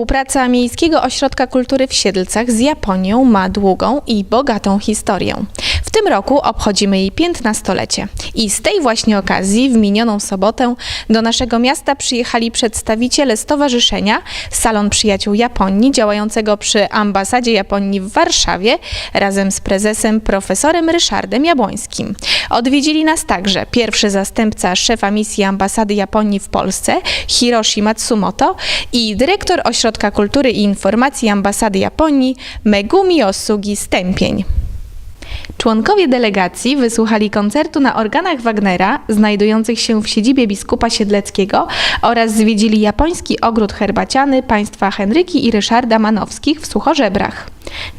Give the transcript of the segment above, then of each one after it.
Współpraca Miejskiego Ośrodka Kultury w Siedlcach z Japonią ma długą i bogatą historię. W tym roku obchodzimy jej 15-lecie. I z tej właśnie okazji w minioną sobotę do naszego miasta przyjechali przedstawiciele Stowarzyszenia Salon Przyjaciół Japonii działającego przy ambasadzie Japonii w Warszawie razem z prezesem profesorem Ryszardem Jabłońskim. Odwiedzili nas także pierwszy zastępca szefa misji ambasady Japonii w Polsce Hiroshi Matsumoto i dyrektor Ośrodka Kultury i Informacji ambasady Japonii Megumi Osugi Stępień. Członkowie delegacji wysłuchali koncertu na organach Wagnera, znajdujących się w siedzibie biskupa Siedleckiego oraz zwiedzili japoński ogród herbaciany państwa Henryki i Ryszarda Manowskich w Suchorzebrach.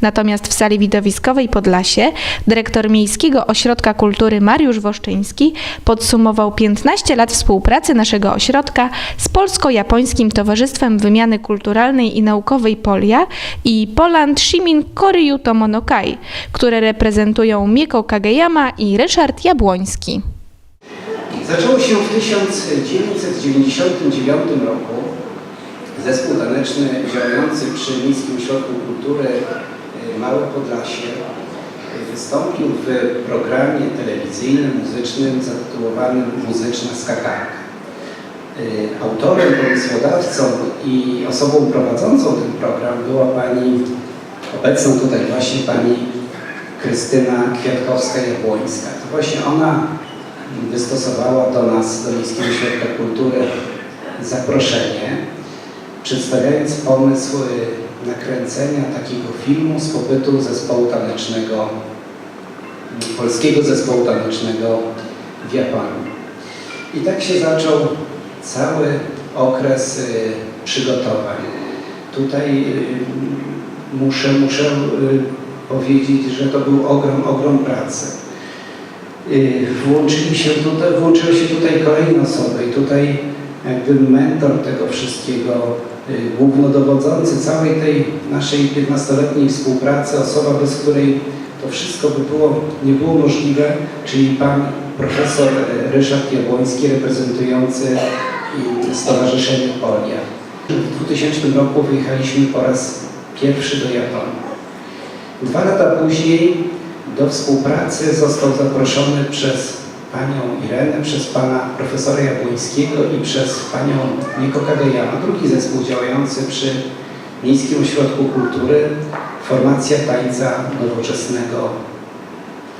Natomiast w sali widowiskowej Podlasie dyrektor Miejskiego Ośrodka Kultury Mariusz Woszczyński podsumował 15 lat współpracy naszego ośrodka z Polsko-Japońskim Towarzystwem Wymiany Kulturalnej i Naukowej Polia i Poland Shimin Koryu Tomonokai, które reprezentują Mieko Kageyama i Ryszard Jabłoński. Zaczęło się w 1999 roku. Zespół taneczny działający przy Miejskim Ośrodku Kultury y, Małe Podlasie y, wystąpił w programie telewizyjnym, muzycznym zatytułowanym Muzyczna Skakanka. Y, Autorem, pomysłodawcą i osobą prowadzącą ten program była pani, obecna tutaj właśnie pani Krystyna Kwiatkowska-Jabłońska. To właśnie ona wystosowała do nas, do Miejskiego Ośrodka Kultury zaproszenie, przedstawiając pomysł y, nakręcenia takiego filmu z pobytu zespołu tanecznego, polskiego zespołu tanecznego w Japonii. I tak się zaczął cały okres y, przygotowań. Tutaj y, muszę, muszę powiedzieć, że to był ogrom, ogrom pracy. Y, Włączyli się tutaj, włączyły się tutaj kolejne osoby i tutaj jakby mentor tego wszystkiego, y, głównodowodzący całej tej naszej 15-letniej współpracy, osoba, bez której to wszystko by było, nie było możliwe, czyli pan profesor y, Ryszard Jabłoński, reprezentujący Stowarzyszenie Polia. W 2000 roku wyjechaliśmy po raz pierwszy do Japonii. Dwa lata później do współpracy został zaproszony przez panią Irenę, przez pana profesora Jabłońskiego i przez panią Miko Kageyama, drugi zespół działający przy Miejskim Ośrodku Kultury, formacja tańca nowoczesnego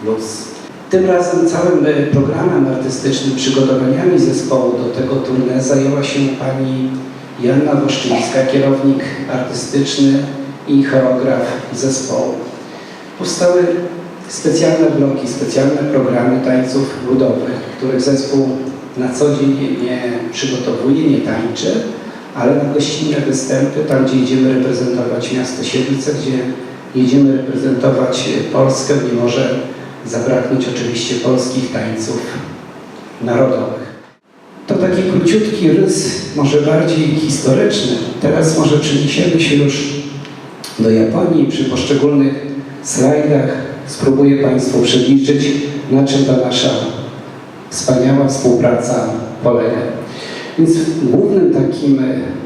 Luz. Tym razem całym e, programem artystycznym, przygotowaniami zespołu do tego tournée zajęła się pani Joanna Woszczyńska, kierownik artystyczny i choreograf zespołu. Powstały specjalne bloki, specjalne programy tańców ludowych, których zespół na co dzień nie przygotowuje, nie tańczy, ale na gościnne występy, tam gdzie idziemy reprezentować miasto Siedlce, gdzie jedziemy reprezentować Polskę, nie może zabraknąć oczywiście polskich tańców narodowych. To taki króciutki rys, może bardziej historyczny. Teraz może przeniesiemy się już do Japonii przy poszczególnych slajdach spróbuję Państwu przybliżyć, na czym ta nasza wspaniała współpraca polega. Więc głównym takim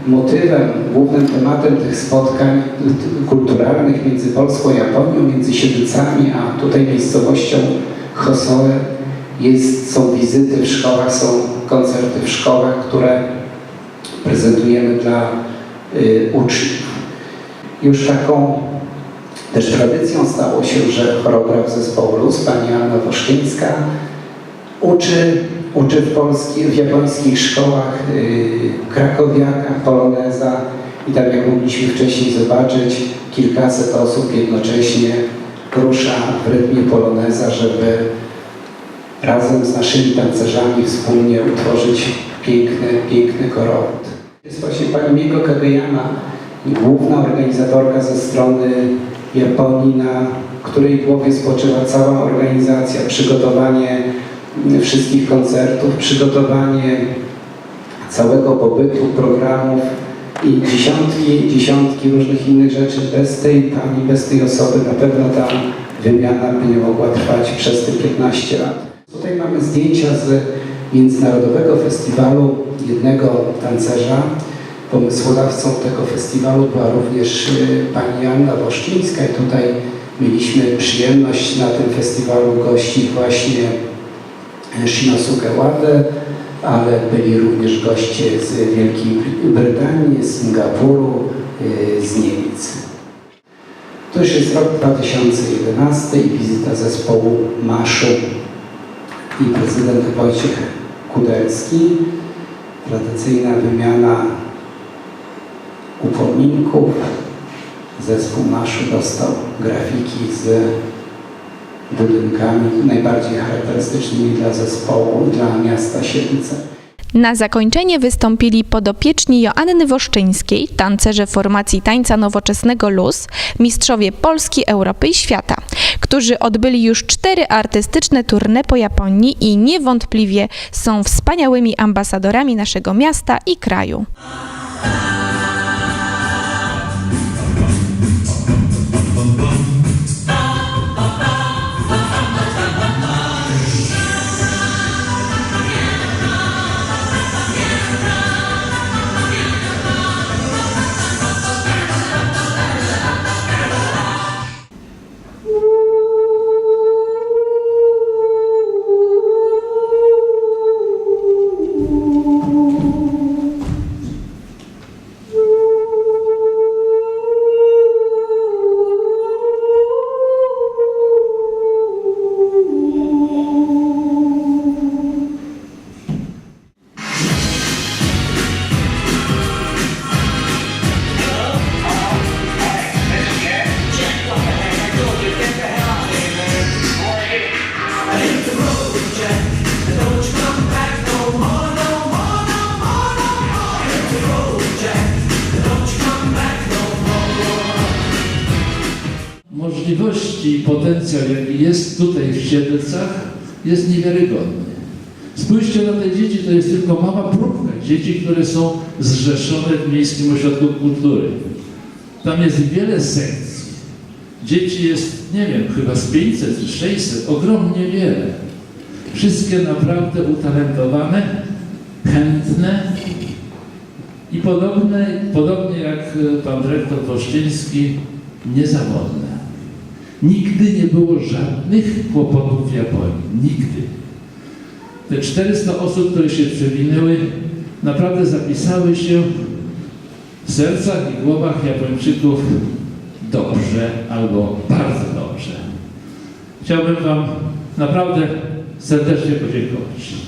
motywem, głównym tematem tych spotkań kulturalnych między Polską a Japonią, między Siedlcami a tutaj miejscowością Hosoe jest, są wizyty w szkołach, są koncerty w szkołach, które prezentujemy dla y, uczniów. Już taką też tradycją stało się, że choreograf zespołu Luz, pani Anna Woszczyńska, uczy, uczy w, polskich, w japońskich szkołach yy, krakowiaka, poloneza i tak jak mogliśmy wcześniej zobaczyć, kilkaset osób jednocześnie rusza w rytmie poloneza, żeby razem z naszymi tancerzami wspólnie utworzyć piękny, piękny korowód. Jest właśnie pani Miko Kageyama, główna organizatorka ze strony Japonii, na której głowie spoczywa cała organizacja, przygotowanie wszystkich koncertów, przygotowanie całego pobytu, programów i dziesiątki, dziesiątki różnych innych rzeczy. Bez tej pani, bez tej osoby na pewno ta wymiana by nie mogła trwać przez te 15 lat. Tutaj mamy zdjęcia z Międzynarodowego Festiwalu jednego tancerza, Pomysłodawcą tego festiwalu była również y, pani Joanna Woszczyńska i tutaj mieliśmy przyjemność na tym festiwalu gościć właśnie Shinosuke Wade, ale byli również goście z Wielkiej Brytanii, z Singapuru, y, z Niemiec. To już jest rok 2011 i wizyta zespołu Maszu i prezydent Wojciech Kudelski. Tradycyjna wymiana upominków. Zespół Maszu dostał grafiki z budynkami najbardziej charakterystycznymi dla zespołu, dla miasta Siedlce. Na zakończenie wystąpili podopieczni Joanny Woszczyńskiej, tancerze formacji tańca nowoczesnego LUS, mistrzowie Polski, Europy i świata, którzy odbyli już cztery artystyczne tournée po Japonii i niewątpliwie są wspaniałymi ambasadorami naszego miasta i kraju. Możliwości i potencjał, jaki jest tutaj w Siedlcach, jest niewiarygodny. Spójrzcie na te dzieci, to jest tylko mała próbka dzieci, które są zrzeszone w Miejskim Ośrodku Kultury. Tam jest wiele sekcji. Dzieci jest, nie wiem, chyba z 500 czy 600, ogromnie wiele. Wszystkie naprawdę utalentowane, chętne i podobne, podobnie jak e, pan dyrektor Woszczyński, niezawodne. Nigdy nie było żadnych kłopotów w Japonii. Nigdy. Te 400 osób, które się przewinęły, naprawdę zapisały się w sercach i głowach Japończyków dobrze albo bardzo dobrze. Chciałbym Wam naprawdę serdecznie podziękować.